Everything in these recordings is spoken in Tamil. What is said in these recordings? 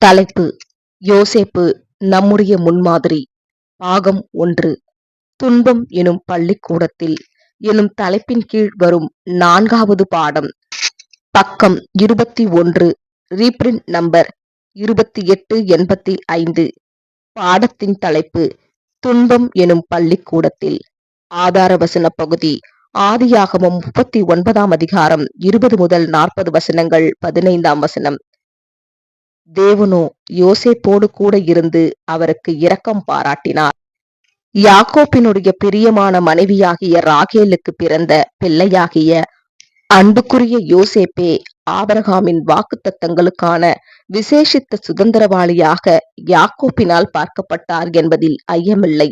தலைப்பு யோசேப்பு நம்முடைய முன்மாதிரி. பாகம் ஒன்று. துன்பம் எனும் பள்ளிக்கூடத்தில் எனும் தலைப்பின் கீழ் வரும் நான்காவது பாடம். பக்கம் இருபத்தி ஒன்று. ரீப்ரிண்ட் நம்பர் இருபத்தி எட்டு எண்பத்தி ஐந்து. பாடத்தின் தலைப்பு துன்பம் எனும் பள்ளிக்கூடத்தில். ஆதார வசன பகுதி. ஆதியாகமம் முப்பத்தி ஒன்பதாம் அதிகாரம் இருபது முதல் நாற்பது வசனங்கள் பதினைந்தாம் வசனம். தேவனோ யோசேப்போடு கூட இருந்து அவருக்கு இரக்கம் பாராட்டினார். யாக்கோப்பினுடைய பிரியமான மனைவியாகிய ராகேலுக்கு பிறந்த பிள்ளையாகிய அன்புக்குரிய யோசேப்பே ஆபரகாமின் வாக்குத்தத்தங்களுக்கான விசேஷித்த சுதந்திரவாளியாக யாக்கோப்பினால் பார்க்கப்பட்டார் என்பதில் ஐயமில்லை.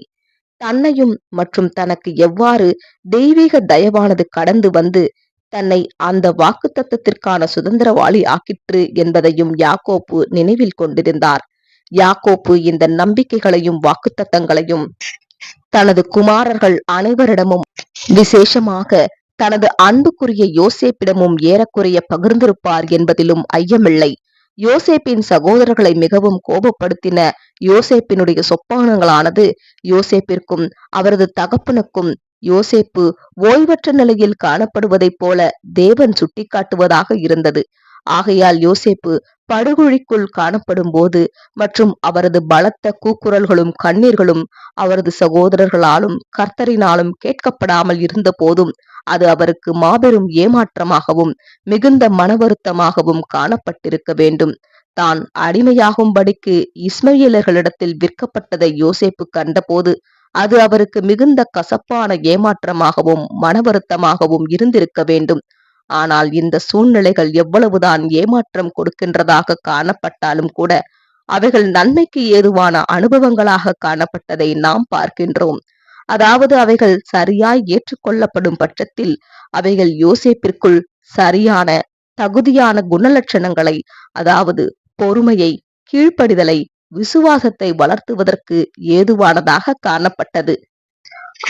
தன்னையும் மற்றும் தனக்கு எவ்வாறு தெய்வீக தயவானது கடந்து வந்து தன்னை அந்த வாக்குத்தத்தத்திற்கான சுதந்திரவாளி ஆக்கிற்று என்பதையும் யாக்கோப்பு நினைவில் கொண்டிருந்தார். யாக்கோப்பு இந்த நம்பிக்கைகளையும் வாக்குத்தத்தங்களையும் தனது குமாரர்கள் அனைவரிடமும் விசேஷமாக தனது அன்புக்குரிய யோசேப்பிடமும் ஏறக்குறைய பகிர்ந்திருப்பார் என்பதிலும் ஐயமில்லை. யோசேப்பின் சகோதரர்களை மிகவும் கோபப்படுத்தின யோசேப்பினுடைய சொப்பானங்களானது யோசேப்பிற்கும் அவரது தகப்பனுக்கும் யோசேப்பு ஓய்வற்ற நிலையில் காணப்படுவதைப் போல தேவன் சுட்டிக்காட்டுவதாக இருந்தது. ஆகையால் யோசேப்பு படுகுழிக்குள் காணப்படும் போது மற்றும் அவரது பலத்த கூக்குரல்களும் கண்ணீர்களும் அவரது சகோதரர்களாலும் கர்த்தரினாலும் கேட்கப்படாமல் இருந்த போதும் அது அவருக்கு மாபெரும் ஏமாற்றமாகவும் மிகுந்த மன வருத்தமாகவும் காணப்பட்டிருக்க வேண்டும். தான் அடிமையாகும்படிக்கு இஸ்மையலர்களிடத்தில் விற்கப்பட்டதை யோசேப்பு கண்டபோது அது அவருக்கு மிகுந்த கசப்பான ஏமாற்றமாகவும் மனவருத்தமாகவும் இருந்திருக்க வேண்டும். ஆனால் இந்த சூழ்நிலைகள் எவ்வளவுதான் ஏமாற்றம் கொடுக்கின்றதாக காணப்பட்டாலும் கூட அவைகள் நன்மைக்கு ஏதுவான அனுபவங்களாக காணப்பட்டதை நாம் பார்க்கின்றோம். அதாவது அவைகள் சரியாய் ஏற்றுக்கொள்ளப்படும் பட்சத்தில் அவைகள் யோசேப்பிற்குள் சரியான தகுதியான குணலட்சணங்களை அதாவது பொறுமையை கீழ்ப்படிதலை விசுவாசத்தை வளர்த்துவதற்கு ஏதுவானதாக காணப்பட்டது.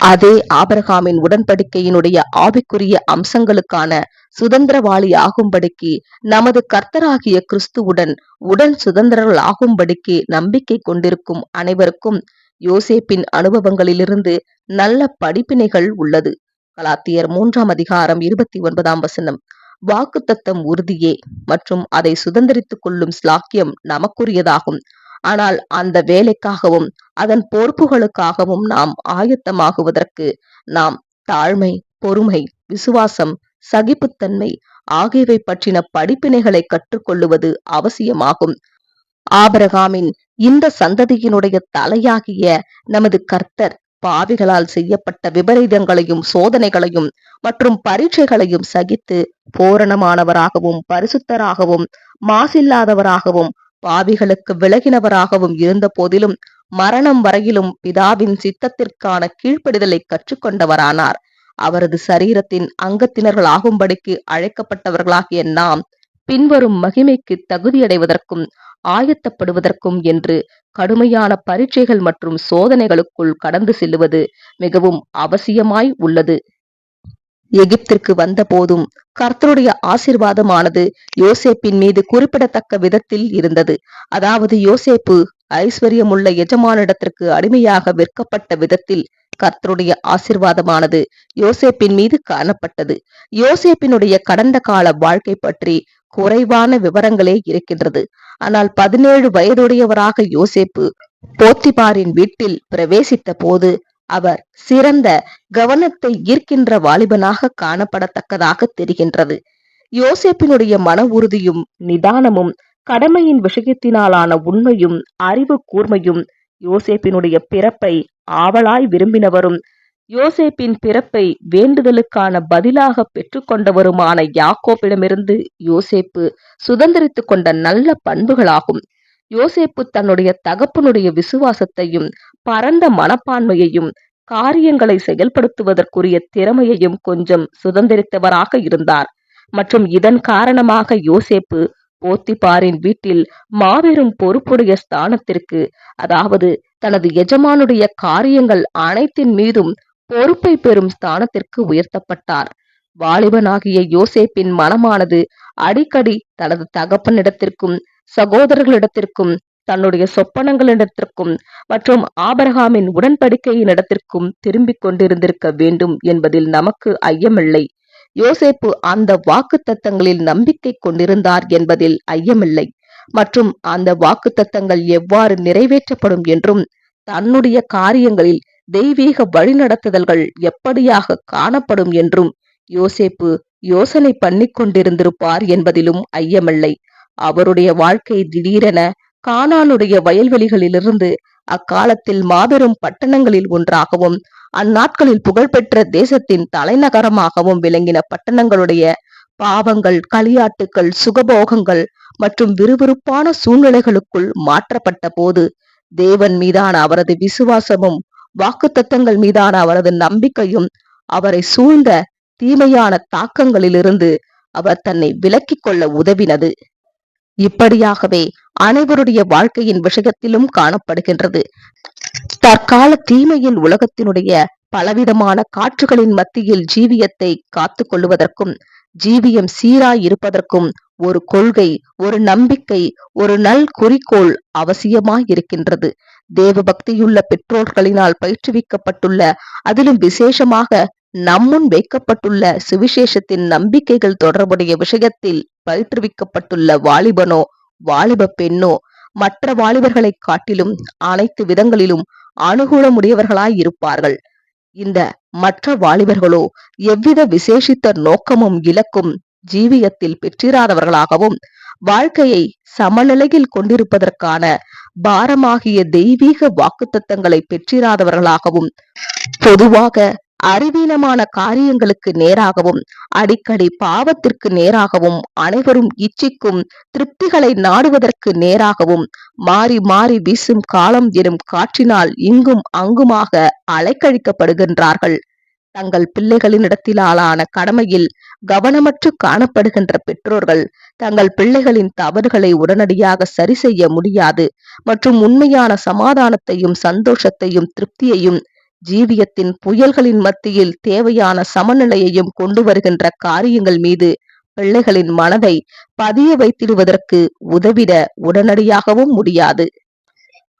அதே ஆபரகாமின் உடன்படிக்கையினுடைய ஆவிக்குரிய அம்சங்களுக்கான சுதந்திரவாளி ஆகும்படிக்கு நமது கர்த்தராகிய கிறிஸ்துவுடன் உடன் சுதந்திரர்கள் ஆகும்படிக்கு நம்பிக்கை கொண்டிருக்கும் அனைவருக்கும் யோசேப்பின் அனுபவங்களிலிருந்து நல்ல படிப்பினைகள் உள்ளது. கலாத்தியர் மூன்றாம் அதிகாரம் இருபத்தி ஒன்பதாம் வசனம். வாக்குத்தத்தம் உறுதியே மற்றும் அதை சுதந்திரித்துக் கொள்ளும் ஸ்லாக்கியம் நமக்குரியதாகும். ஆனால் அந்த வேலைக்காகவும் அதன் பொறுப்புகளுக்காகவும் நாம் ஆயத்தமாகுவதற்கு நாம் தாழ்மை பொறுமை விசுவாசம் சகிப்புத்தன்மை ஆகியவை பற்றின படிப்பினைகளை கற்றுக்கொள்ளுவது அவசியமாகும். ஆபரகாமின் இந்த சந்ததியினுடைய தலையாகிய நமது கர்த்தர் பாவிகளால் செய்யப்பட்ட விபரீதங்களையும் சோதனைகளையும் மற்றும் பரீட்சைகளையும் சகித்து பூரணமானவராகவும் பரிசுத்தராகவும் மாசில்லாதவராகவும் பாவிகளுக்கு விலகினவராகவும் இருந்த போதிலும் மரணம் வரையிலும் பிதாவின் சித்தத்திற்கான கீழ்ப்படிதலை கற்றுக்கொண்டவரானார். அவரது சரீரத்தின் அங்கத்தினர்களாகும்படிக்கு அழைக்கப்பட்டவர்களாகிய நாம் பின்வரும் மகிமைக்கு தகுதியடைவதற்கும் ஆயத்தப்படுவதற்கும் என்று கடுமையான பரீட்சைகள் மற்றும் சோதனைகளுக்குள் கடந்து செல்லுவது மிகவும் அவசியமாய் உள்ளது. எகிப்திற்கு வந்த போதும் கர்த்தருடைய ஆசிர்வாதமானது யோசேப்பின் மீது குறிப்பிடத்தக்க விதத்தில் இருந்தது. அதாவது யோசேப்பு ஐஸ்வர்யமுள்ள எஜமானிடத்திற்கு அடிமையாக விற்கப்பட்ட விதத்தில் கர்த்தருடைய ஆசிர்வாதமானது யோசேப்பின் மீது காணப்பட்டது. யோசேப்பினுடைய கடந்த கால வாழ்க்கை பற்றி குறைவான விவரங்களே இருக்கின்றது. ஆனால் பதினேழு வயதுடையவராக யோசேப்பு போத்திபாரின் வீட்டில் பிரவேசித்த போது அவர் சிறந்த கவனத்தை ஈர்க்கின்ற வாலிபனாக காணப்படத்தக்கதாக தெரிகின்றது. யோசேப்பினுடைய மன உறுதியும் நிதானமும் கடமையின் விஷயத்தினாலான உண்மையும் அறிவு கூர்மையும் யோசேப்பினுடைய பிறப்பை ஆவலாய் விரும்பினவரும் யோசேப்பின் பிறப்பை வேண்டுதலுக்கான பதிலாக பெற்றுக்கொண்டவருமான யாக்கோப்பிடமிருந்து யோசேப்பு சுதந்திரித்து கொண்ட நல்ல பண்புகளாகும். யோசேப்பு தன்னுடைய தகப்பனுடைய விசுவாசத்தையும் பரந்த மனப்பான்மையையும் காரியங்களை செயல்படுத்துவதற்குரிய திறமையையும் கொஞ்சம் சுதந்திரித்தவராக இருந்தார். மற்றும் இதன் காரணமாக யோசேப்பு போத்திபாரின் வீட்டில் மாபெரும் பொறுப்புடைய ஸ்தானத்திற்கு அதாவது தனது எஜமானுடைய காரியங்கள் அனைத்தின் மீதும் பொறுப்பை பெறும் ஸ்தானத்திற்கு உயர்த்தப்பட்டார். வாலிபனாகிய யோசேப்பின் மனமானது அடிக்கடி தனது தகப்பனிடத்திற்கும் சகோதரர்களிடத்திற்கும் தன்னுடைய சொப்பனங்களிடத்திற்கும் மற்றும் ஆபரகாமின் உடன்படிக்கையினிடத்திற்கும் திரும்பிக் கொண்டிருந்திருக்க வேண்டும் என்பதில் நமக்கு ஐயமில்லை. யோசேப்பு அந்த வாக்கு தத்தங்களில் நம்பிக்கை கொண்டிருந்தார் என்பதில் ஐயமில்லை. மற்றும் அந்த வாக்கு தத்தங்கள் எவ்வாறு நிறைவேற்றப்படும் என்றும் தன்னுடைய காரியங்களில் தெய்வீக வழிநடத்துதல்கள் எப்படியாக காணப்படும் என்றும் யோசேப்பு யோசனை பண்ணி கொண்டிருந்திருப்பார் என்பதிலும் ஐயமில்லை. அவருடைய வாழ்க்கை திடீரென கானானுடைய வயல்வெளிகளிலிருந்து அக்காலத்தில் மாபெரும் பட்டணங்களில் ஒன்றாகவும் அந்நாட்களில் புகழ்பெற்ற தேசத்தின் தலைநகரமாகவும் விளங்கின பட்டணங்களுடைய பாவங்கள் களியாட்டுக்கள் சுகபோகங்கள் மற்றும் விறுவிறுப்பான சூழ்நிலைகளுக்குள் மாற்றப்பட்ட போது தேவன் மீதான அவரது விசுவாசமும் வாக்குத்தத்தங்கள் மீதான அவரது நம்பிக்கையும் அவரை சூழ்ந்த தீமையான தாக்கங்களிலிருந்து அவர் தன்னை விலக்கிக் கொள்ள உதவினது. இப்படியாகவே அனைவருடைய வாழ்க்கையின் விஷயத்திலும் காணப்படுகின்றது. தற்கால தீமையின் உலகத்தினுடைய பலவிதமான காற்றுகளின் மத்தியில் ஜீவியத்தை காத்து கொள்வதற்கும் ஜீவியம் சீராய் இருப்பதற்கும் ஒரு கொள்கை ஒரு நம்பிக்கை ஒரு நல் குறிக்கோள் அவசியமாய் இருக்கின்றது தேவ பக்தியுள்ள பெற்றோர்களினால் பயிற்றுவிக்கப்பட்டுள்ள அதிலும் விசேஷமாக நம்முன் வைக்கப்பட்டுள்ள சுவிசேஷத்தின் நம்பிக்கைகள் தொடர்புடைய விஷயத்தில் பயிற்றுவிக்கப்பட்டுள்ள வாலிபனோ வாலிப பெண்ணோ மற்ற வாலிபர்களை காட்டிலும் அனைத்து விதங்களிலும் அனுகூலமுடையவர்களாய் இருப்பார்கள். இந்த மற்ற வாலிபர்களோ எவ்வித விசேஷித்த நோக்கமும் இலக்கும் ஜீவியத்தில் பெற்றிராதவர்களாகவும் வாழ்க்கையை சமநிலையில் கொண்டிருப்பதற்கான பாரமாகிய தெய்வீக வாக்குத்தத்தங்களை பெற்றிராதவர்களாகவும் பொதுவாக அறிவீனமான காரியங்களுக்கு நேராகவும் அடிக்கடி பாவத்திற்கு நேராகவும் அனைவரும் இச்சிக்கும் திருப்திகளை நாடுவதற்கு நேராகவும் மாறி மாறி வீசும் காலம் எனும் காற்றினால் இங்கும் அங்குமாக அலைக்கழிக்கப்படுகின்றார்கள். தங்கள் பிள்ளைகளினிடத்திலான கடமையில் கவனமற்று காணப்படுகின்ற பெற்றோர்கள் தங்கள் பிள்ளைகளின் தவறுகளை உடனடியாக சரி செய்ய முடியாது மற்றும் உண்மையான சமாதானத்தையும் சந்தோஷத்தையும் திருப்தியையும் ஜீவியத்தின் புயல்களின் மத்தியில் தேவையான சமநிலையையும் கொண்டு வருகின்ற காரியங்கள் மீது பிள்ளைகளின் மனதை பதிய வைத்திடுவதற்கு உதவிட உடனடியாகவும் முடியாது.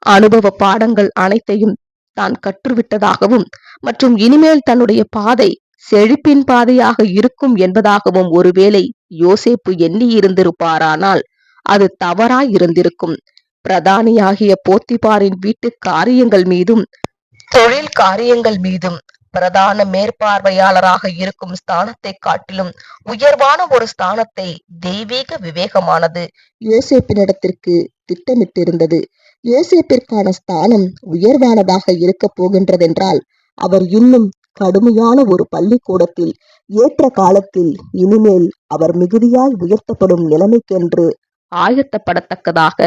அனுபவ பாடங்கள் அனைத்தையும் தான் கற்றுவிட்டதாகவும் மற்றும் இனிமேல் தன்னுடைய பாதை செழிப்பின் பாதையாக இருக்கும் என்பதாகவும் ஒருவேளை யோசேப்பு எண்ணி இருந்திருப்பாரானால் அது தவறாய் இருந்திருக்கும் பிரதானியாகிய போத்திபாரின் வீட்டு காரியங்கள் மீதும் தொழில் காரியங்கள் மீதும் பிரதான மேற்பார்வையாளராக இருக்கும் ஸ்தானத்தை காட்டிலும் உயர்வான ஒரு ஸ்தானத்தை தெய்வீக விவேகமானது யோசேப்பினிடத்திற்கு திட்டமிட்டிருந்தது. யோசேப்பிற்கான ஸ்தானம் உயர்வானதாக இருக்க போகின்றதென்றால் அவர் இன்னும் கடுமையான ஒரு பள்ளிக்கூடத்தில் ஏற்ற காலத்தில் இனிமேல் அவர் மிகுதியாய் உயர்த்தப்படும் நிலைமைக்கென்று ஆயத்தப்படத்தக்கதாக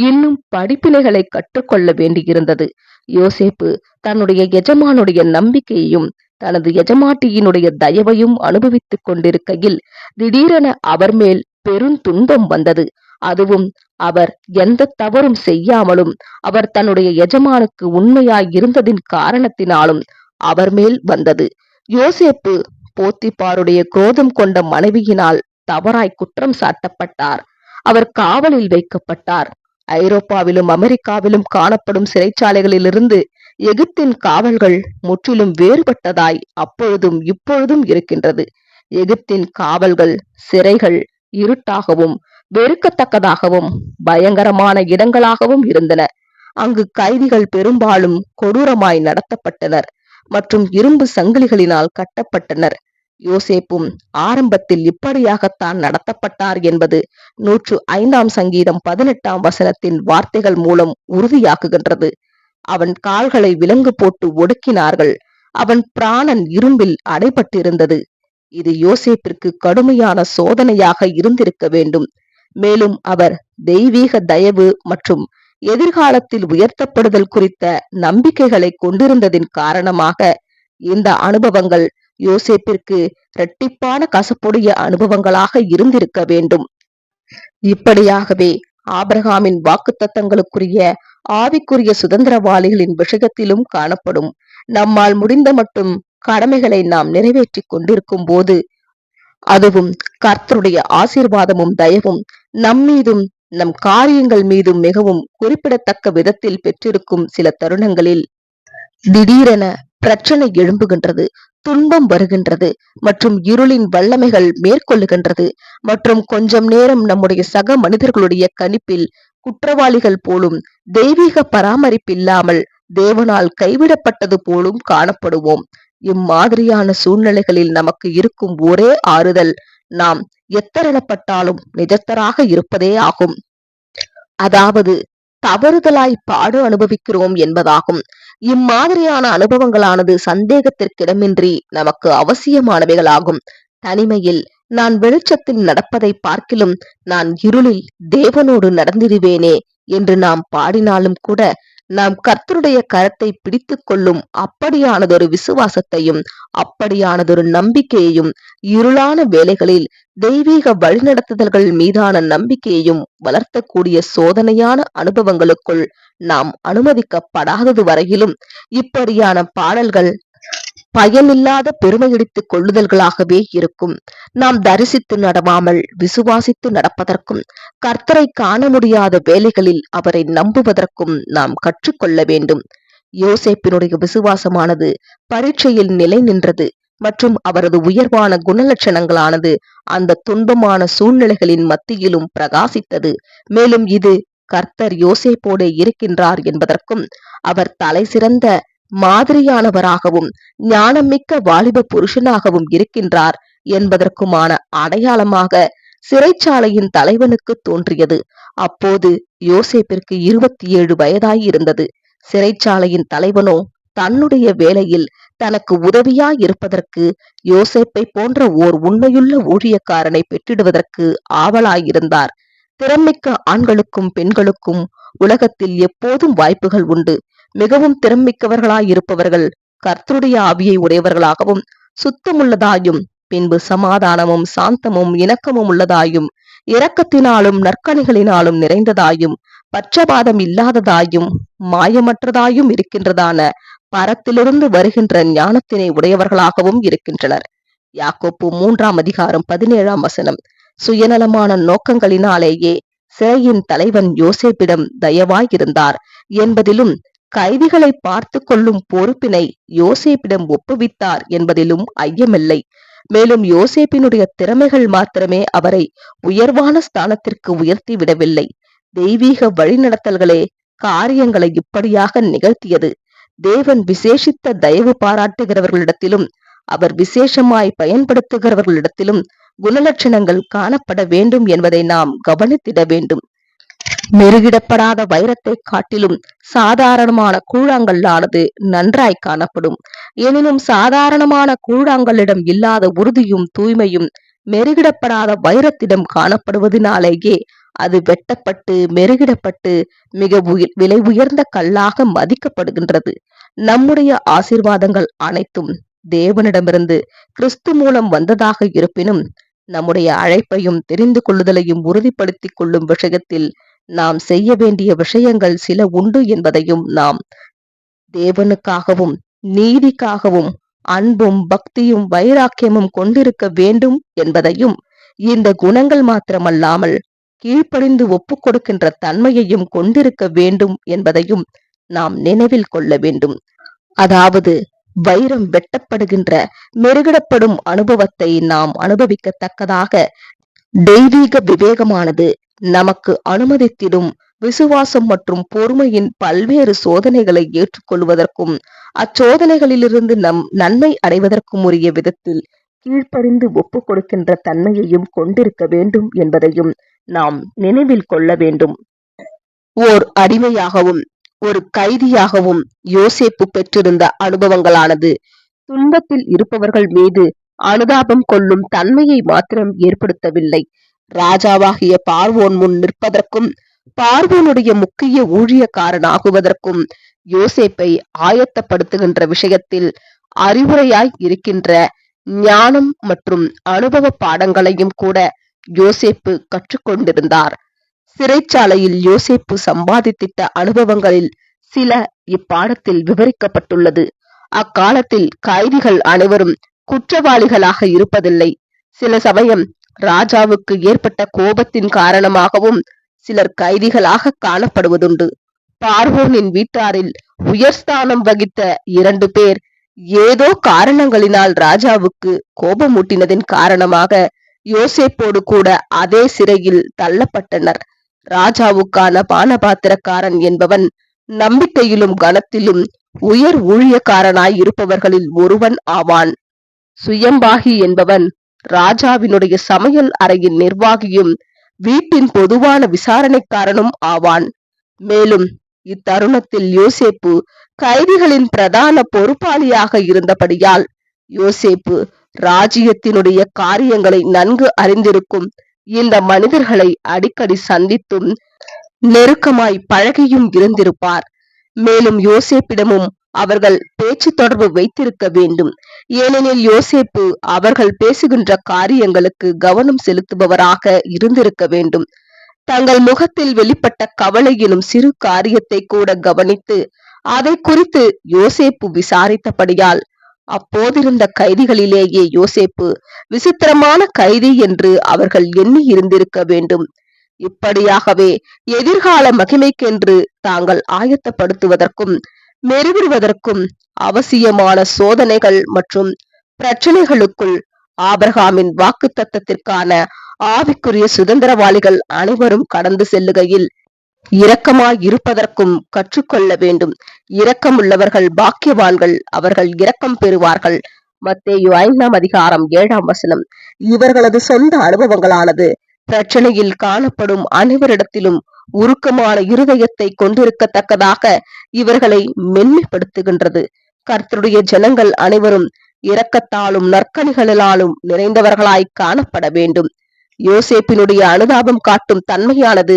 இன்னும் படிப்பினைகளை கற்றுக்கொள்ள வேண்டியிருந்தது. யோசேப்பு தன்னுடைய எஜமானுடைய நம்பிக்கையையும் தனது எஜமாட்டியினுடைய தயவையும் அனுபவித்துக் கொண்டிருக்கையில் திடீரென அவர் மேல் பெருந்துன்பம் வந்தது. அதுவும் அவர் எந்த தவறும் செய்யாமலும் அவர் தன்னுடைய எஜமானுக்கு உண்மையாய் இருந்ததின் காரணத்தினாலும் அவர் மேல் வந்தது. யோசேப்பு போத்திப்பாருடைய குரோதம் கொண்ட மனைவியினால் தவறாய் குற்றம் சாட்டப்பட்டார். அவர் காவலில் வைக்கப்பட்டார். ஐரோப்பாவிலும் அமெரிக்காவிலும் காணப்படும் சிறைச்சாலைகளிலிருந்து எகிப்தின் காவல்கள் முற்றிலும் வேறுபட்டதாய் அப்பொழுதும் இப்பொழுதும் இருக்கின்றது. எகிப்தின் காவல்கள் சிறைகள் இருட்டாகவும் வெறுக்கத்தக்கதாகவும் பயங்கரமான இடங்களாகவும் இருந்தன. அங்கு கைதிகள் பெரும்பாலும் கொடூரமாய் நடத்தப்பட்டனர் மற்றும் இரும்பு சங்கிலிகளினால் கட்டப்பட்டனர். யோசேப்பும் ஆரம்பத்தில் இப்படியாகத்தான் நடத்தப்பட்டார் என்பது நூற்று ஐந்தாம் சங்கீதம் பதினெட்டாம் வசனத்தின் வார்த்தைகள் மூலம் உறுதியாக்குகின்றது. அவன் கால்களை விலங்கு போட்டு ஒடுக்கினார்கள். அவன் பிராணன் இரும்பில் அடைபட்டிருந்தது. இது யோசேப்பிற்கு கடுமையான சோதனையாக இருந்திருக்க வேண்டும். மேலும் அவர் தெய்வீக தயவு மற்றும் எதிர்காலத்தில் உயர்த்தப்படுதல் குறித்த நம்பிக்கைகளை கொண்டிருந்ததின் காரணமாக இந்த அனுபவங்கள் யோசேப்பிற்கு இரட்டிப்பான கசப்புடைய அனுபவங்களாக இருந்திருக்க வேண்டும். இப்படியாகவே ஆபிரகாமின் வாக்கு தத்தங்களுக்குரிய ஆவிக்குரிய சுதந்திரவாளிகளின் விஷயத்திலும் காணப்படும். நம்மால் முடிந்த மட்டும் கடமைகளை நாம் நிறைவேற்றிக் கொண்டிருக்கும் போது அதுவும் கர்த்தருடைய ஆசீர்வாதமும் தயவும் நம்மீதும் நம் காரியங்கள் மீதும் மிகவும் குறிப்பிடத்தக்க விதத்தில் பெற்றிருக்கும் சில தருணங்களில் திடீரென பிரச்சனை எழும்புகின்றது. துன்பம் வருகின்றது மற்றும் இருளின் வல்லமைகள் மேற்கொள்ளுகின்றது. மற்றும் கொஞ்சம் நேரம் நம்முடைய சக மனிதர்களுடைய கணிப்பில் குற்றவாளிகள் போலும் தெய்வீக பராமரிப்பில்லாமல் தேவனால் கைவிடப்பட்டது போலும் காணப்படுவோம். இம்மாதிரியான சூழ்நிலைகளில் நமக்கு இருக்கும் ஒரே ஆறுதல் நாம் எத்தரணப்பட்டாலும் நிஜத்தராக இருப்பதே ஆகும். அதாவது தவறுதலாய் பாடு அனுபவிக்கிறோம் என்பதாகும். இம்மாதிரியான அனுபவங்களானது சந்தேகத்திற்கிடமின்றி நமக்கு அவசியமானவைகளாகும். தனிமையில் நான் வெளிச்சத்தில் நடப்பதை பார்க்கிலும் நான் இருளில் தேவனோடு நடந்திருவேனே என்று நாம் பாடினாலும் கூட நாம் கர்த்தருடைய கரத்தை பிடித்துக் கொள்ளும் அப்படியானதொரு விசுவாசத்தையும் அப்படியானதொரு நம்பிக்கையையும் இருளான வேலைகளில் தெய்வீக வழிநடத்துதல்கள் மீதான நம்பிக்கையையும் வளர்த்தக்கூடிய சோதனையான அனுபவங்களுக்குள் நாம் அனுமதிக்கப்படாதது வரையிலும் இப்படியான பாடல்கள் பயனில்லாத பெருமையடித்துக் கொள்ளுதல்களாகவே இருக்கும். நாம் தரிசித்து நடவாமல் விசுவாசித்து நடப்பதற்கும் கர்த்தரை காண முடியாத வேலைகளில் அவரை நம்புவதற்கும் நாம் கற்றுக்கொள்ள வேண்டும். யோசேப்பினுடைய விசுவாசமானது பரீட்சையில் நிலை நின்றது. மற்றும் அவரது உயர்வான குணலட்சணங்களானது அந்த துன்பமான சூழ்நிலைகளின் மத்தியிலும் பிரகாசித்தது. மேலும் இது கர்த்தர் யோசேப்போடு இருக்கின்றார் என்பதற்கும் அவர் தலை சிறந்த மாதிரியானவராகவும் ஞானமிக்க வாலிப புருஷனாகவும் இருக்கின்றார் என்பதற்குமான அடையாளமாக சிறைச்சாலையின் தலைவனுக்கு தோன்றியது. அப்போது யோசேப்பிற்கு இருபத்தி ஏழு வயதாயிருந்தது. சிறைச்சாலையின் தலைவனோ தன்னுடைய வேலையில் தனக்கு உதவியாய் இருப்பதற்கு யோசேப்பை போன்ற ஓர் உண்மையுள்ள ஊழியக்காரனை பெற்றிடுவதற்கு ஆவலாயிருந்தார். திறமிக்க ஆண்களுக்கும் பெண்களுக்கும் உலகத்தில் எப்போதும் வாய்ப்புகள் உண்டு. மிகவும் திறமிக்கவர்களாயிருப்பவர்கள் கர்த்தருடைய ஆவியை உடையவர்களாகவும் சுத்தமுள்ளதாயும் பின்பு சமாதானமும் சாந்தமும் இணக்கமும் உள்ளதாயும் இரக்கத்தினாலும் நற்கணிகளினாலும் நிறைந்ததாயும் பட்சபாதம் இல்லாததாயும் மாயமற்றதாயும் இருக்கின்றதான பரத்திலிருந்து வருகின்ற ஞானத்தினை உடையவர்களாகவும் இருக்கின்றனர். யாக்கோப்பு மூன்றாம் அதிகாரம் பதினேழாம் வசனம். சுயநலமான நோக்கங்களினாலேயே சிறையின் தலைவன் யோசேப்பிடம் தயவாயிருந்தார். என்பதிலும் கைதிகளை பார்த்து கொள்ளும் பொறுப்பினை யோசேப்பிடம் ஒப்புவித்தார் என்பதிலும் ஐயமில்லை. மேலும் யோசேப்பினுடைய திறமைகள் மாத்திரமே அவரை உயர்வான ஸ்தானத்திற்கு உயர்த்தி விடவில்லை. தெய்வீக வழிநடத்தல்களே காரியங்களை இப்படியாக நிகழ்த்தியது. தேவன் விசேஷித்த தயவு பாராட்டுகிறவர்களிடத்திலும் அவர் விசேஷமாய் பயன்படுத்துகிறவர்களிடத்திலும் குணலட்சணங்கள் காணப்பட வேண்டும் என்பதை நாம் கவனித்திட வேண்டும். மெருகிடப்படாத வைரத்தை காட்டிலும் சாதாரணமான கூழாங்கல்லானது நன்றாய் காணப்படும். எனினும் சாதாரணமான கூழாங்கல்லிடம் இல்லாத உறுதியும் தூய்மையும் மெருகிடப்படாத வைரத்திடம் காணப்படுவதனாலேயே அது வெட்டப்பட்டு மெருகிடப்பட்டு மிக உயிர் விலை உயர்ந்த கல்லாக மதிக்கப்படுகின்றது. நம்முடைய ஆசீர்வாதங்கள் அனைத்தும் தேவனிடமிருந்து கிறிஸ்து மூலம் வந்ததாக இருப்பினும் நம்முடைய அழைப்பையும் தெரிந்து கொள்ளுதலையும் உறுதிப்படுத்திக் கொள்ளும் விஷயத்தில் நாம் செய்ய வேண்டிய விஷயங்கள் சில உண்டு என்பதையும் நாம் தேவனுக்காகவும் நீதிக்காகவும் அன்பும் பக்தியும் வைராக்கியமும் கொண்டிருக்க வேண்டும் என்பதையும் இந்த குணங்கள் மாத்திரமல்லாமல் கீழ்ப்படிந்து ஒப்புக் கொடுக்கின்ற தன்மையையும் கொண்டிருக்க வேண்டும் என்பதையும் நாம் நினைவில் கொள்ள வேண்டும். அதாவது வைரம் வெட்டப்படுகின்ற மெருகிடப்படும் அனுபவத்தை நாம் அனுபவிக்கத்தக்கதாக தெய்வீக விவேகமானது நமக்கு அனுமதித்திடும் விசுவாசம் மற்றும் பொறுமையின் பல்வேறு சோதனைகளை ஏற்றுக்கொள்வதற்கும் அச்சோதனைகளிலிருந்து நம் நன்மை அடைவதற்கும் உரிய விதத்தில் கீழ்ப்பறிந்து ஒப்புக் கொடுக்கின்ற தன்மையையும் கொண்டிருக்க வேண்டும் என்பதையும் நாம் நினைவில் கொள்ள வேண்டும். ஓர் அடிமையாகவும் ஒரு கைதியாகவும் யோசேப்பு பெற்றிருந்த அனுபவங்களானது துன்பத்தில் இருப்பவர்கள் மீது அனுதாபம் கொள்ளும் தன்மையை மாத்திரம் ஏற்படுத்தவில்லை. ராஜாவாகிய பார்வோன் முன் நிற்பதற்கும் பார்வோனுடைய முக்கிய ஊழியக்காரனாகுவதற்கும் யோசேப்பை ஆயத்தப்படுத்துகின்ற விஷயத்தில் அறிவுரையாய் இருக்கின்ற ஞானம் மற்றும் அனுபவ பாடங்களையும் கூட யோசேப்பு கற்றுக்கொண்டிருந்தார். சிறைச்சாலையில் யோசேப்பு சம்பாதித்திட்ட அனுபவங்களில் சில இப்பாடத்தில் விவரிக்கப்பட்டுள்ளது. அக்காலத்தில் கைதிகள் அனைவரும் குற்றவாளிகளாக இருப்பதில்லை. சில சமயம் ராஜாவுக்கு ஏற்பட்ட கோபத்தின் காரணமாகவும் சிலர் கைதிகளாக காணப்படுவதுண்டு. பார்வோனின் வீட்டாரில் உயர்ஸ்தானம் வகித்த இரண்டு பேர் ஏதோ காரணங்களினால் ராஜாவுக்கு கோபமூட்டினதின் காரணமாக யோசேப்போடு கூட அதே சிறையில் தள்ளப்பட்டனர். ராஜாவுக்கான பானபாத்திரக்காரன் என்பவன் நம்பிக்கையிலும் கனத்திலும் உயர் ஊழியக்காரனாய் இருப்பவர்களில் ஒருவன் ஆவான். சுயம்பாகி என்பவன் ராஜாவினுடைய சமையல் அறையின் நிர்வாகியும் வீட்டின் பொதுவான விசாரணைக்காரனும் ஆவான். மேலும் இத்தருணத்தில் யோசேப்பு கைதிகளின் பிரதான பொறுப்பாளியாக இருந்தபடியால் யோசேப்பு ராஜ்யத்தினுடைய காரியங்களை நன்கு அறிந்திருக்கும் இந்த மனிதர்களை அடிக்கடி சந்தித்தும் நெருக்கமாய் பழகியும் இருந்திருப்பார். மேலும் யோசேப்பிடமும் அவர்கள் பேச்சு தொடர்பு வைத்திருக்க வேண்டும். ஏனெனில் யோசேப்பு அவர்கள் பேசுகின்ற காரியங்களுக்கு கவனம் செலுத்துபவராக இருந்திருக்க வேண்டும். தங்கள் முகத்தில் வெளிப்பட்ட கவலை எனும் சிறு காரியத்தை கூட கவனித்து அதை குறித்து யோசேப்பு விசாரித்தபடியால் அப்போதிருந்த கைதிகளிலேயே யோசேப்பு விசித்திரமான கைதி என்று அவர்கள் எண்ணி இருந்திருக்க வேண்டும். இப்படியாகவே எதிர்கால மகிமைக்கென்று தாங்கள் ஆயத்தப்படுத்துவதற்கும் மெருவிடுவதற்கும் அவசியமான சோதனைகள் மற்றும் பிரச்சனைகளுக்குள் ஆபிரகாமின் வாக்கு தத்தத்திற்கான ஆவிக்குரிய சுதந்திரவாளிகள் அனைவரும் கடந்து செல்லுகையில் இரக்கமாய் இருப்பதற்கும் கற்றுக்கொள்ள வேண்டும். இரக்கமுள்ளவர்கள் பாக்கியவான்கள் அவர்கள் இரக்கம் பெறுவார்கள். மத்தேயு ஐந்தாம் அதிகாரம் ஏழாம் வசனம். இவர்களது சொந்த அனுபவங்களானது பிரச்சனையில் காணப்படும் அனைவரிடத்திலும் உருக்கமான இருதயத்தை கொண்டிருக்கத்தக்கதாக இவர்களை மென்மைப்படுத்துகின்றது. கர்த்தருடைய ஜனங்கள் அனைவரும் இரக்கத்தாலும் நற்கணிகளிலாலும் நிறைந்தவர்களாய் காணப்பட வேண்டும். யோசேப்பினுடைய அனுதாபம் காட்டும் தன்மையானது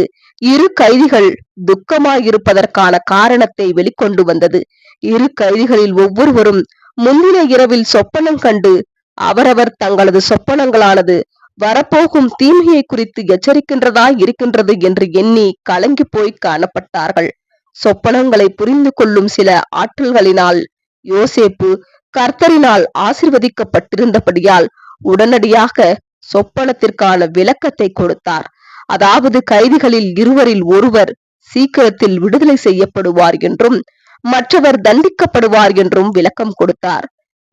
இரு கைதிகள் துக்கமாயிருப்பதற்கான காரணத்தை வெளிக்கொண்டு வந்தது. இரு கைதிகளில் ஒவ்வொருவரும் முந்தின இரவில் சொப்பனம் கண்டு அவரவர் தங்களது சொப்பனங்களானது வரப்போகும் தீமையை குறித்து எச்சரிக்கின்றதா இருக்கின்றது என்று எண்ணி கலங்கி போய் காணப்பட்டார்கள். சொப்பனங்களை புரிந்து கொள்ளும் சில ஆற்றல்களினால் யோசேப்பு கர்த்தரினால் ஆசிர்வதிக்கப்பட்டிருந்தபடியால் உடனடியாக சொப்பனத்திற்கான விளக்கத்தை கொடுத்தார். அதாவது கைதிகளில் இருவரில் ஒருவர் சீக்கிரத்தில் விடுதலை செய்யப்படுவார் என்றும் மற்றவர் தண்டிக்கப்படுவார் என்றும் விளக்கம் கொடுத்தார்.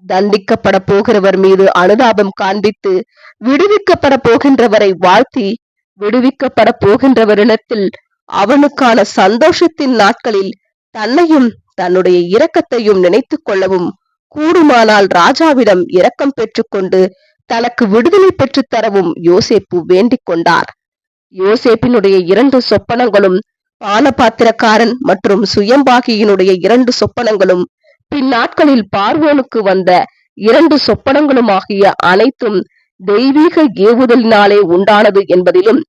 தண்டிக்கப்பட போகிறவர் மீது அனுதாபம் காண்பித்து விடுவிக்கப்பட போகின்றவரை வாழ்த்தி விடுவிக்கப்பட போகின்றவரிடத்தில் அவனுக்கான சந்தோஷத்தின் நாட்களில் தன்னையும் தன்னுடைய இரக்கத்தையும் நினைத்துக் கொள்ளவும் கூடுமானால் ராஜாவிடம் இரக்கம் பெற்றுக்கொண்டு தனக்கு விடுதலை பெற்றுத் தரவும் யோசேப்பு வேண்டிக் கொண்டார். யோசேப்பினுடைய இரண்டு சொப்பனங்களும் பானபாத்திரக்காரன் மற்றும் சுயம்பாகியினுடைய இரண்டு சொப்பனங்களும் பின்னாட்களில் பார்வோனுக்கு வந்த இரண்டு சொப்பனங்களும் ஆகிய அனைத்தும் தெய்வீக ஏவுதலினாலே உண்டானது என்பதிலும்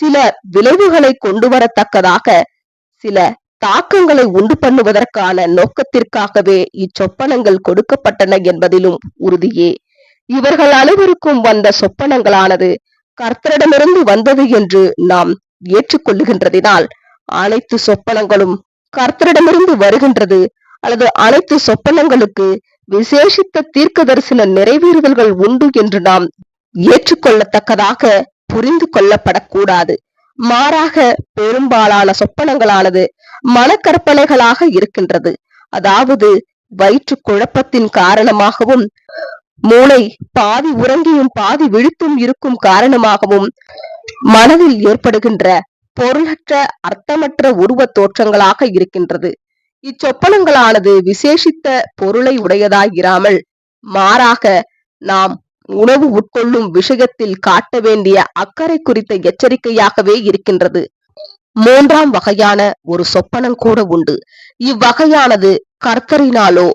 சில விளைவுகளை கொண்டு வரத்தக்கதாக சில தாக்கங்களை உண்டு பண்ணுவதற்கான நோக்கத்திற்காகவே இச்சொப்பனங்கள் கொடுக்கப்பட்டன என்பதிலும் உறுதியே. இவர்கள் அனைவருக்கும் வந்த சொப்பனங்களானது கர்த்தரிடமிருந்து வந்தது என்று நாம் ஏற்றுக்கொள்ளுகின்றதினால் அனைத்து சொப்பனங்களும் கர்த்தரிடமிருந்து வருகின்றது அல்லது அனைத்து சொப்பனங்களுக்கு விசேஷித்த தீர்க்க தரிசன நிறைவேறுதல்கள் உண்டு என்று நாம் ஏற்றுக்கொள்ளத்தக்கதாக புரிந்து கொள்ளப்படக்கூடாது. மாறாக பெரும்பாலான சொப்பனங்களானது மனக்கற்பனைகளாக இருக்கின்றது. அதாவது வயிற்று குழப்பத்தின் காரணமாகவும் மூளை பாதி உறங்கியும் பாதி விழித்தும் இருக்கும் காரணமாகவும் மனதில் ஏற்படுகின்ற பொருளற்ற அர்த்தமற்ற உருவத் தோற்றங்களாக இருக்கின்றது. இச்சொப்பனங்களானது விசேஷித்த பொருளை உடையதாயிராமல் மாறாக நாம் உணவு உட்கொள்ளும் விஷயத்தில் காட்ட வேண்டிய அக்கறை குறித்த எச்சரிக்கையாகவே இருக்கின்றது. மூன்றாம் வகையான ஒரு சொப்பனம் கூட உண்டு. இவ்வகையானது கர்த்தரினாலோ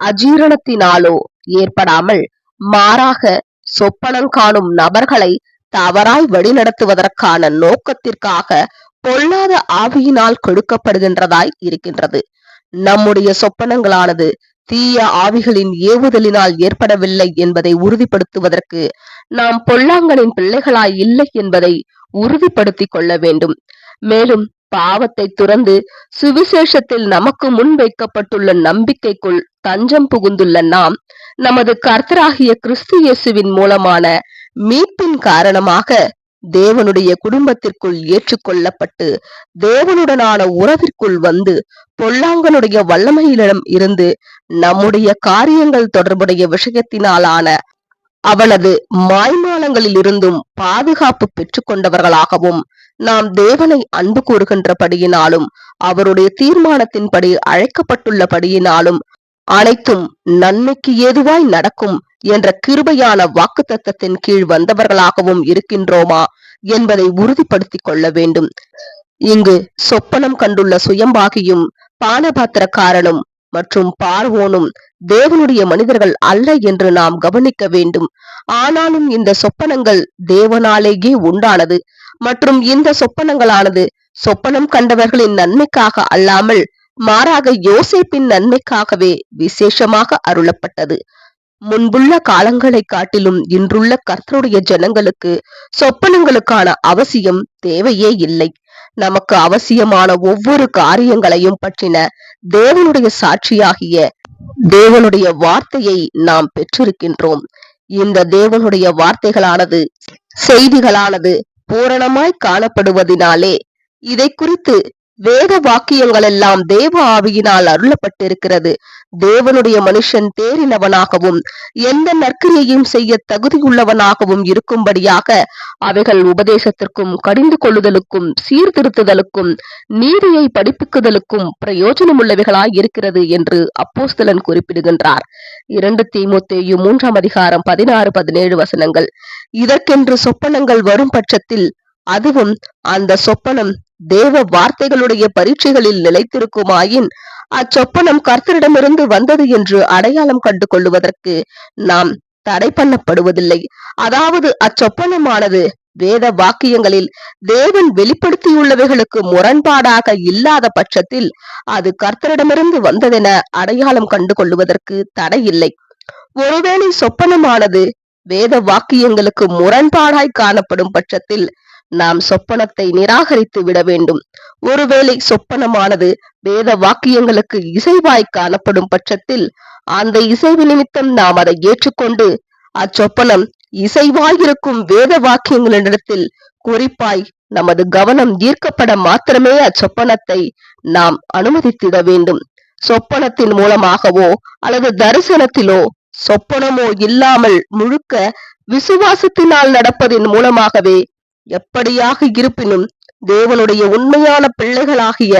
அஜீரணத்தினாலோ ஏற்படாமல் மாறாக சொப்பனம் காணும் நபர்களை தவறாய் வழிநடத்துவதற்கான நோக்கத்திற்காக பொல்லாத ஆவியினால் கொடுக்கப்படுகின்றதாய் இருக்கின்றது. நம்முடைய சொப்பனங்களானது தீய ஆவிகளின் ஏவுதலினால் ஏற்படவில்லை என்பதை உறுதிப்படுத்துவதற்கு நாம் பொல்லாங்கனின் பிள்ளைகளாய் இல்லை என்பதை உறுதிப்படுத்திக் கொள்ள வேண்டும். மேலும் பாவத்தை துறந்து சுவிசேஷத்தில் நமக்கு முன் வைக்கப்பட்டுள்ள நம்பிக்கைக்குள் தஞ்சம் புகுந்துள்ள நாம் நமது கர்த்தராகிய கிறிஸ்து இயேசுவின் மூலமான மீட்பின் காரணமாக தேவனுடைய குடும்பத்திற்குள் ஏற்றுக்கொள்ளப்பட்டு தேவனுடனான உறவிற்குள் வந்து பொல்லாங்கனுடைய வல்லமையிடம் இருந்து நம்முடைய காரியங்கள் தொடர்புடைய விஷயத்தினாலான அவனது மாய்மாலங்களில் இருந்தும் பாதுகாப்பு பெற்றுக்கொண்டவர்களாகவும் நாம் தேவனை அன்பு கூறுகின்றபடியினாலும் அவருடைய தீர்மானத்தின்படி அழைக்கப்பட்டுள்ளபடியினாலும் அனைத்தும் நன்மைக்கு ஏதுவாய் நடக்கும் என்ற கிருபையான வாக்கு தத்தத்தின் கீழ் வந்தவர்களாகவும் இருக்கின்றோமா என்பதை உறுதிப்படுத்திக் கொள்ள வேண்டும். இங்கு சொப்பனம் கண்டுள்ள சுயம்பாகியும் பானபாத்திரக்காரனும் மற்றும் பார்வோனும் தேவனுடைய மனிதர்கள் அல்ல என்று நாம் கவனிக்க வேண்டும். ஆனாலும் இந்த சொப்பனங்கள் தேவனாலேயே உண்டானது. மற்றும் இந்த சொப்பனங்களானது சொப்பனம் கண்டவர்களின் நன்மைக்காக அல்லாமல் மாறாக யோசேப்பின் நன்மைக்காகவே விசேஷமாக அருளப்பட்டது. முன்புள்ள காலங்களை காட்டிலும் இன்றுள்ள கர்த்தருடைய ஜனங்களுக்கு சொப்பனங்களுக்கான அவசியம் தேவையே இல்லை. நமக்கு அவசியமான ஒவ்வொரு காரியங்களையும் பற்றின தேவனுடைய சாட்சியாகிய தேவனுடைய வார்த்தையை நாம் பெற்றிருக்கின்றோம். இந்த தேவனுடைய வார்த்தைகளானது செய்திகளானது பூரணமாய் காணப்படுவதினாலே இதை குறித்து வேத வாக்கியங்கள் எல்லாம் தேவ ஆவியினால் அருளப்பட்டிருக்கிறது. தேவனுடைய மனுஷன் தேறினவனாகவும் எந்த நற்கிரியையும் செய்ய தகுதியுள்ளவனாகவும் இருக்கும்படியாக அவைகள் உபதேசத்திற்கும் கடிந்து கொள்ளுதலுக்கும் சீர்திருத்துதலுக்கும் நீதியை படிப்புக்குதலுக்கும் பிரயோஜனமுள்ளவைகளாய் இருக்கிறது என்று அப்போஸ்தலன் குறிப்பிடுகின்றார். இரண்டு தீமுத்தேயு மூன்றாம் அதிகாரம் பதினாறு பதினேழு வசனங்கள். இதற்கென்று சொப்பனங்கள் வரும் பட்சத்தில் அதுவும் அந்த சொப்பனம் தேவ வார்த்தைகளுடைய பரீட்சைகளில் நிலைத்திருக்குமாயின் அச்சொப்பனம் கர்த்தரிடமிருந்து வந்தது என்று அடையாளம் கண்டு கொள்ளுவதற்கு நாம் தடை பண்ணப்படுவதில்லை. அதாவது அச்சொப்பனமானது வேத வாக்கியங்களில் தேவன் வெளிப்படுத்தியுள்ளவைகளுக்கு முரண்பாடாக இல்லாத பட்சத்தில் அது கர்த்தரிடமிருந்து வந்ததென அடையாளம் கண்டு கொள்ளுவதற்கு தடை இல்லை ஒருவேளை சொப்பனமானது வேத வாக்கியங்களுக்கு முரண்பாடாய் காணப்படும் பட்சத்தில் நாம் சொப்பனத்தை நிராகரித்து விட வேண்டும். ஒருவேளை சொப்பனமானது வேத வாக்கியங்களுக்கு இசைவாய் காணப்படும் பட்சத்தில் அந்த இசைவு நிமித்தம் நாம் அதை ஏற்றுக்கொண்டு அச்சொப்பனம் இசைவாயிருக்கும் வேத வாக்கியங்களிடத்தில் குறிப்பாய் நமது கவனம் ஈர்க்கப்பட மாத்திரமே அச்சொப்பனத்தை நாம் அனுமதித்திட வேண்டும். சொப்பனத்தின் மூலமாகவோ அல்லது தரிசனத்திலோ சொப்பனமோ இல்லாமல் முழுக்க விசுவாசத்தினால் நடப்பதின் மூலமாகவே எப்படியாக இருப்பினும் தேவனுடைய உண்மையான பிள்ளைகளாகிய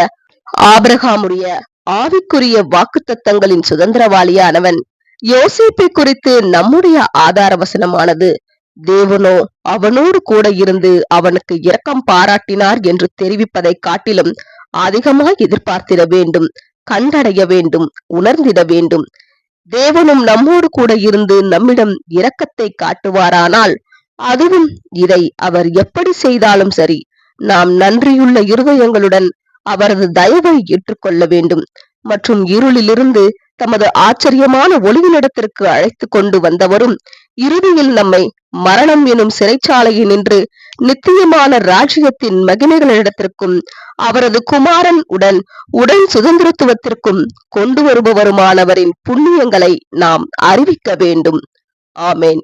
ஆபிரகாமுடைய ஆவிக்குரிய வாக்குத்தத்தங்களின் சுதந்திரவாளியானவன் யோசிப்பை குறித்து நம்முடைய ஆதார வசனமானது தேவனோ அவனோடு கூட இருந்து அவனுக்கு இரக்கம் பாராட்டினார் என்று தெரிவிப்பதை காட்டிலும் அதிகமாய் எதிர்பார்த்திட வேண்டும் கண்டடைய வேண்டும் உணர்ந்திட வேண்டும். தேவனும் நம்மோடு கூட இருந்து நம்மிடம் இரக்கத்தை காட்டுவாரானால் அதுவும் இதை அவர் எப்படி செய்தாலும் சரி நாம் நன்றியுள்ள இருதயங்களுடன் அவரது தயவை ஏற்றுக்கொள்ள வேண்டும். மற்றும் இருளிலிருந்து தமது ஆச்சரியமான ஒளிவினிடத்திற்கு அழைத்து கொண்டு வந்தவரும் இறுதியில் நம்மை மரணம் எனும் சிறைச்சாலையில் நின்று நித்தியமான ராஜ்யத்தின் மகிமைகளிடத்திற்கும் அவரது குமாரன் உடன் உடன் சுதந்திரத்துவத்திற்கும் கொண்டு வருபவருமானவரின் புண்ணியங்களை நாம் அறிவிக்க வேண்டும். ஆமேன்.